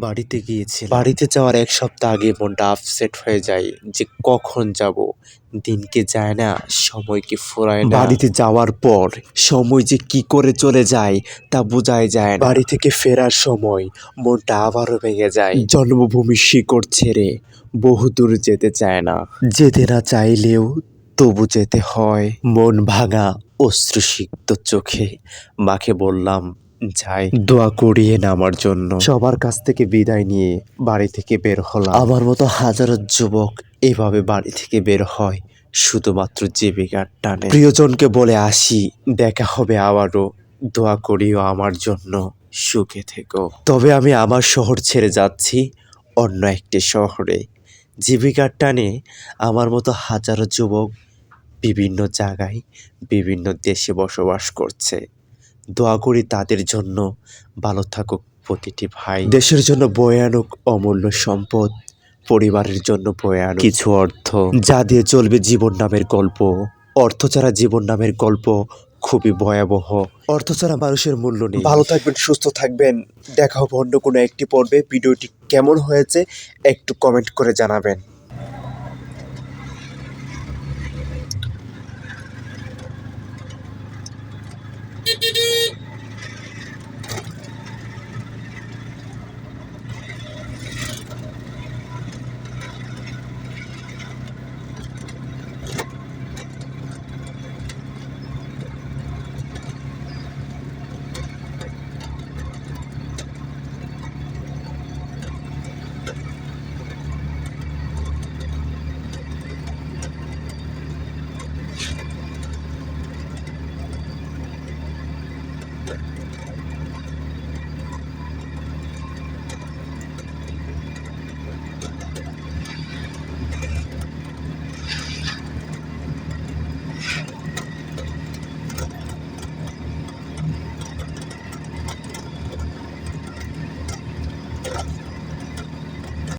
বাড়িতে গিয়েছিলাম। বাড়িতে যাওয়ার এক সপ্তাহ আগে মনটা আপসেট হয়ে যায় যে কখন যাব। দিনকে যায় না সময় কি ফুরায় না। বাড়িতে যাওয়ার পর সময় যে কি করে চলে যায় তা বোঝাই যায় না। বাড়ি থেকে ফেরার সময় মনটা আবারও ভেঙে যায়। জন্মভূমি শিকড় ছেড়ে বহু দূর যেতে চায় না। যেতে না চাইলেও তবু যেতে হয়। মন ভাঙা অশ্রুসিক্ত চোখে মাকে বললাম যাই। দোয়া করিয়ে আমার জন্য। সবার কাছ থেকে বিদায় নিয়ে বাড়ি থেকে বের হলাম। আমার মতো হাজারো যুবক এভাবে বাড়ি থেকে বের হয় শুধুমাত্র জীবিকার টানে। প্রিয়জনকে বলে আসি দেখা হবে আবারও। দোয়া করিও আমার জন্য। সুখে থেকো। তবে আমি আমার শহর ছেড়ে যাচ্ছি অন্য একটি শহরে। জীবিকার টানে আমার মতো হাজারো যুবক বিভিন্ন জায়গায় বিভিন্ন দেশে বসবাস করছে। দোয়া করি তাদের জন্য। ভালো থাকুক প্রতিটি ভাই। দেশের জন্য বয়ে আনুক অমূল্য সম্পদ। পরিবারের জন্য বয়ে আনুক। কিছু অর্থ। যা দিয়ে চলবে জীবন নামের গল্প। অর্থ ছাড়া জীবন নামের গল্প খুবই ভয়াবহ। অর্থ ছাড়া মানুষের মূল্য নেই। ভালো থাকবেন সুস্থ থাকবেন। দেখা হবে অন্য কোনো একটি পর্বে। ভিডিওটি কেমন হয়েছে একটু কমেন্ট করে জানাবেন।